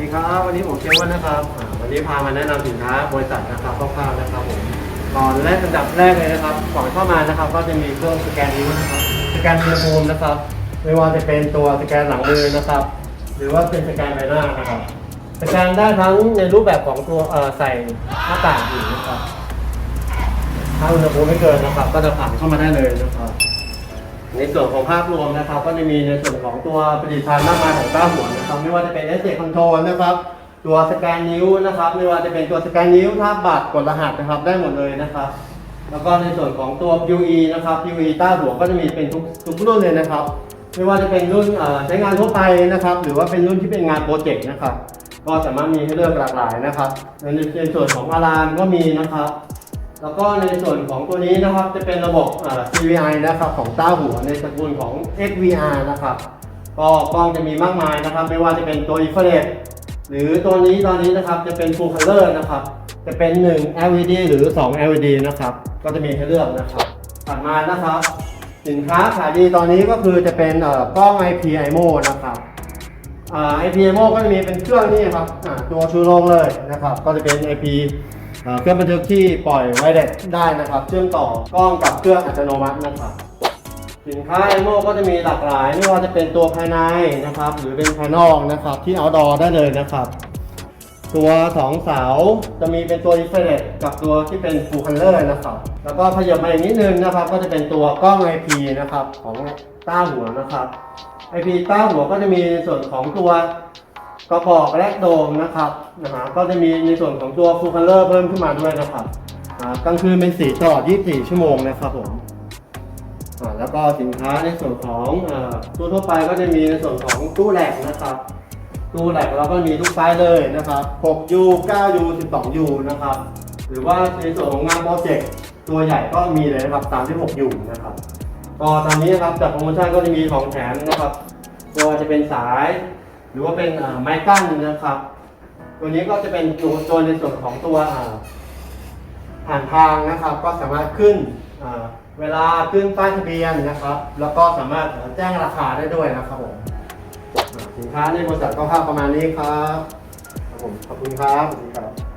ดีครับ วันนี้ผมเชฟวันนะครับอ่าวันนี้พามาแนะนำสินค้าบริษัทนะครับคร่าวๆนะครับผมก่อนแรกอันดับแรกเลยนะครับก่อนเข้ามานะครับ ก็จะมีเครื่องสแกนนิ้วนะครับสแกนอุณหภูมินะครับ ไม่ว่าจะเป็นตัวสแกนหลังมือนะครับ หรือว่าเป็นสแกนใบหน้านะครับสแกนได้ทั้งในรูปแบบของตัวเอ่อใส่หน้ากากอยู่นะครับถ้าอุณหภูมิไม่เกินนะครับ ก็จะผ่านเข้ามาได้เลยนะครับ ในส่วนของภาพรวมนะครับ ก็จะมีในส่วนของตัวผลิตภัณฑ์มากมายของต้าหัวนะครับ ไม่ว่าจะเป็นเอสเซคอนโทรนะครับตัวสแกนนิ้วนะครับ ไม่ว่าจะเป็นตัวสแกนนิ้วภาพบัตรกดรหัสนะครับได้หมดเลยนะครับ แล้วก็ในส่วนของตัว UE นะครับ UE ต้าหัวก็จะมีเป็นทุกทุกรุ่นเลยนะครับ ไม่ว่าจะเป็นรุ่นใช้งานทั่วไปนะครับ หรือว่าเป็นรุ่นที่เป็นงานโปรเจกต์นะครับ ก็สามารถมีให้เลือกหลากหลายนะครับ ในส่วนของอารามก็มีนะครับ แล้วก็ในส่วนของตัวนี้นะครับจะเป็นระบบ CVI นะครับของต้าหัวในตระกูลของ XVR นะครับก็กล้องจะมีมากมายนะครับ ไม่ว่าจะเป็นตัว infrared หรือตัวนี้ตอนนี้นะครับจะเป็น full color นะครับ จะเป็น 1 LED หรือ 2 LED นะครับ ก็จะมีให้เลือกนะครับถัดมานะครับ สินค้าขายดีตอนนี้ก็คือจะเป็นกล้อง IP IMO นะครับอ่า IP IMO ก็จะมีเป็นเครื่องนี่ครับตัวชูโรงเลยนะครับ ก็จะเป็น IP เครื่องบันทึกที่ปล่อยไวเลสได้นะครับ เชื่อมต่อกล้องกับเครื่องอัตโนมัตินะครับสินค้า IMO ก็จะมีหลากหลายไม่ว่าจะเป็นตัวภายในนะครับ หรือเป็นภายนอกนะครับ ที่ outdoor ได้เลยนะครับ ตัวสองเสาจะมีเป็นตัวอินฟราเรดกับตัวที่เป็น full color นะครับ แล้วก็ขยับมาอีกนิดนึงนะครับ ก็จะเป็นตัวกล้อง IP นะครับของต้าหัวนะครับ IP ต้าหัวก็จะมีส่วนของตัว กระบอกแรกโดมนะครับนะฮะก็จะมีในส่วนของตัว full color เพิ่มขึ้นมาด้วยนะครับอ่ากลางคืนเป็นสีตลอด 24 ชั่วโมงนะครับผมอ่าแล้วก็สินค้าในส่วนของอตู้ทั่วไปก็จะมีในส่วนของตู้แหลกนะครับ ตู้แหลกเราก็มีทุกไซส์เลยนะครับ 6U 9U 12U นะครับ หรือว่าในส่วนของงานโปรเจกต์ตัวใหญ่ก็มีเลยนะครับ 36U นะครับก็ตอนนี้นะครับจากโปรโมชั่นก็จะมีของแถมนะครับตัวจะเป็นสาย หรือว่าเป็นไม้กั้นนะครับ ตัวนี้ก็จะเป็นตัวในส่วนของตัวผ่านทางนะครับ ก็สามารถขึ้นเวลาขึ้นป้ายทะเบียนนะครับ แล้วก็สามารถแจ้งราคาได้ด้วยนะครับผมสินค้าในบริษัทก็ภาพประมาณนี้ครับครับผมขอบคุณครับสวัสดีครับ